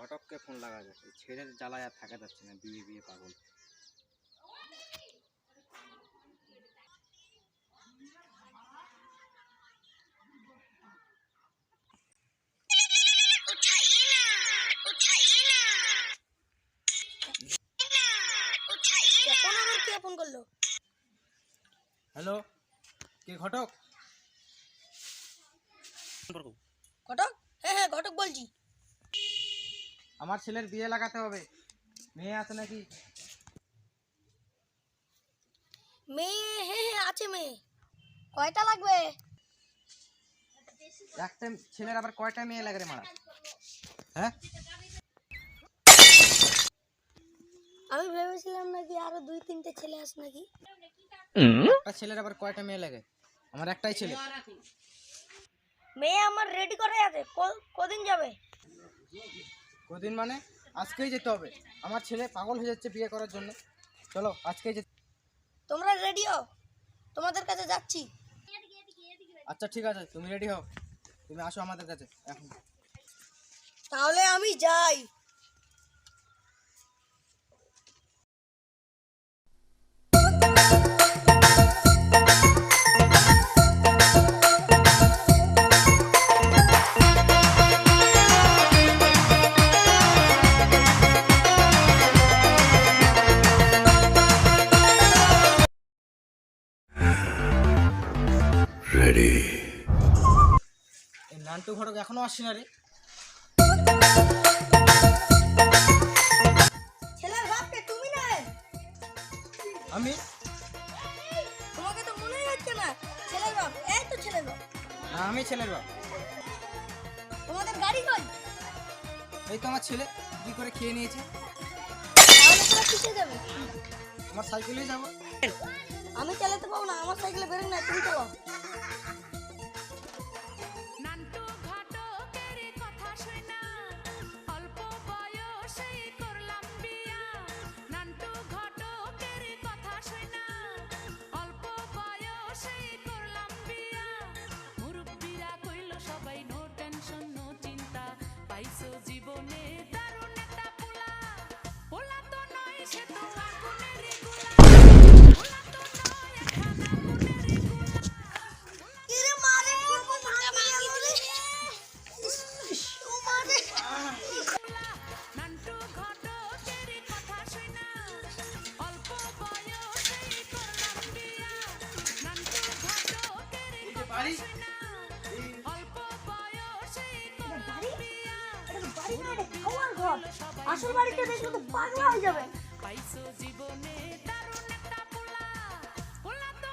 ঘটককে phone লাগা যাচ্ছে ছেলের জ্বালায় আর থাকা যাচ্ছে না বিয়ে বিয়ে পাগল। এখন আবার কে ফোন করল? হ্যালো কে ঘটক? ঘটক? হ্যাঁ হ্যাঁ ঘটক বলছি। আমার ছেলের বিয়ে লাগাতে হবে। মেয়ে আছে নাকি? মেয়ে হ্যাঁ হ্যাঁ আছে মেয়ে। কয়টা লাগবে? একটা ছেলের আবার কয়টা মেয়ে লাগে রে মারা? হ্যাঁ? আমি ভেবেছিলাম নাকি আরও দুই তিনটে ছেলে আছে নাকি? একটা ছেলের আবার কয়টা মেয়ে লাগে? আমার একটাই ছেলে। মেয়ে আমার রেডি করে আছে। কদিন যাবে? কদিন মানে আজকেই যেতে হবে। আমার ছেলে পাগল হয়ে যাচ্ছে বিয়ে করার জন্য। চলো আজকেই যেতে তোমরা রেডি হও? তোমাদের কাছে যাচ্ছি। আচ্ছা ঠিক আছে তুমি রেডি হও। তুমি আসো আমাদের কাছে এখন। তাহলে আমি যাই। নান্টু ঘটক এখনও আসছে না রে। ছেলের বাপকে তুমি না। আমি? তোমাকে তো মনেই হচ্ছে না। ছেলের বাপ এই তো ছেলের বাপ না আমি ছেলের বাপ তোমাদের গাড়ি কই? এই তো আমার ছেলে কি করে খেয়ে নিয়েছে? তাহলে তোরা কিসে যাবে? আমার সাইকেলেই যাব। আমি চালাতে পাবো না আমার সাইকেলে বেরোন না তুমি চালাও। আসল বাড়িতে দেখলে তো পাগলা হয়ে যাবে পাইছো জীবনে দারুণ একটা পোলা। পোলা তো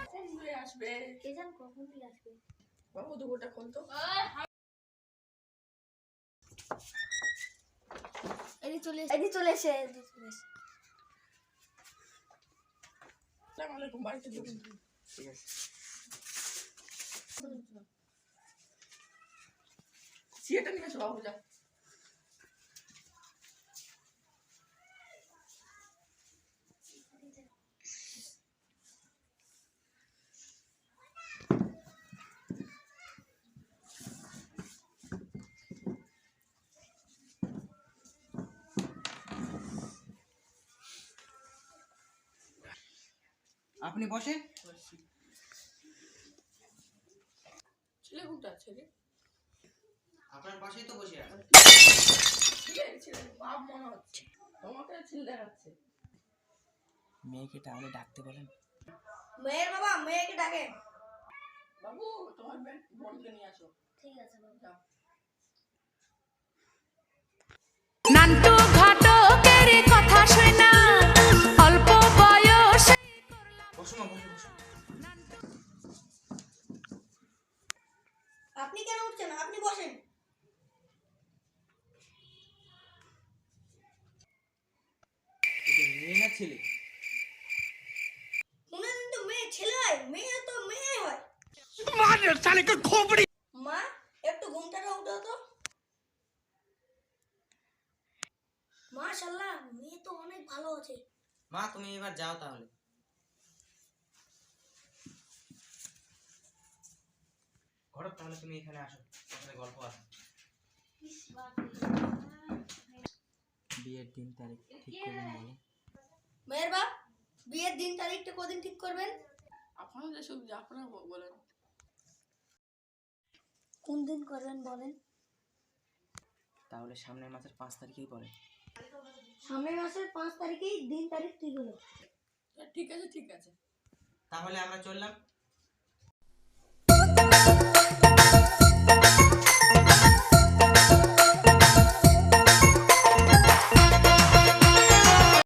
আসবে? কে জান কখন কি আসবে? বাবু দুপুরটা কোন তো। এদি চলে এসে এদি চলে এসে এদি চলে এসে। আসসালামু আলাইকুম বাড়িতে ঠিক আছে। সিয়েটা নিয়ে এসো বাবু যা আপনি বসেন ছেলে কোনটা রে? আপনার পাশেই তো বসে আছে। ছেলে ছেলে বাপ মনে হচ্ছে। তোমাকে ছেলে দেখাচ্ছে। মেয়েকে তাহলে ডাকতে বলেন। মেয়ের বাবা মেয়েকে ডাকে বাবু তোমার বোনকে নিয়ে আসো। ঠিক আছে বাবা। ছেলে। কোনদিন তো মেয়ে ছেলে হয় মেয়ে তো মেয়ে হয়। মা একটু ঘুমটাটা উঠো তো। মাশাল্লাহ মেয়ে তো অনেক ভালো আছে। মা তুমি এবার যাও তাহলে। তাহলে তুমি এখানে আসো তাহলে গল্প আছে। বিয়ের দিন তারিখ ঠিক বলেন মেয়ের বাপ বিয়ের দিন তারিখটা কদিন ঠিক করবেন? আপনারা যে সবজি আপনারা বলেন। কোন দিন করবেন বলেন? তাহলে সামনের মাসের পাঁচ তারিখেই বলেন সামনের মাসের পাঁচ তারিখেই দিন তারিখ ঠিক হলো। ঠিক আছে ঠিক আছে। তাহলে আমরা চললাম।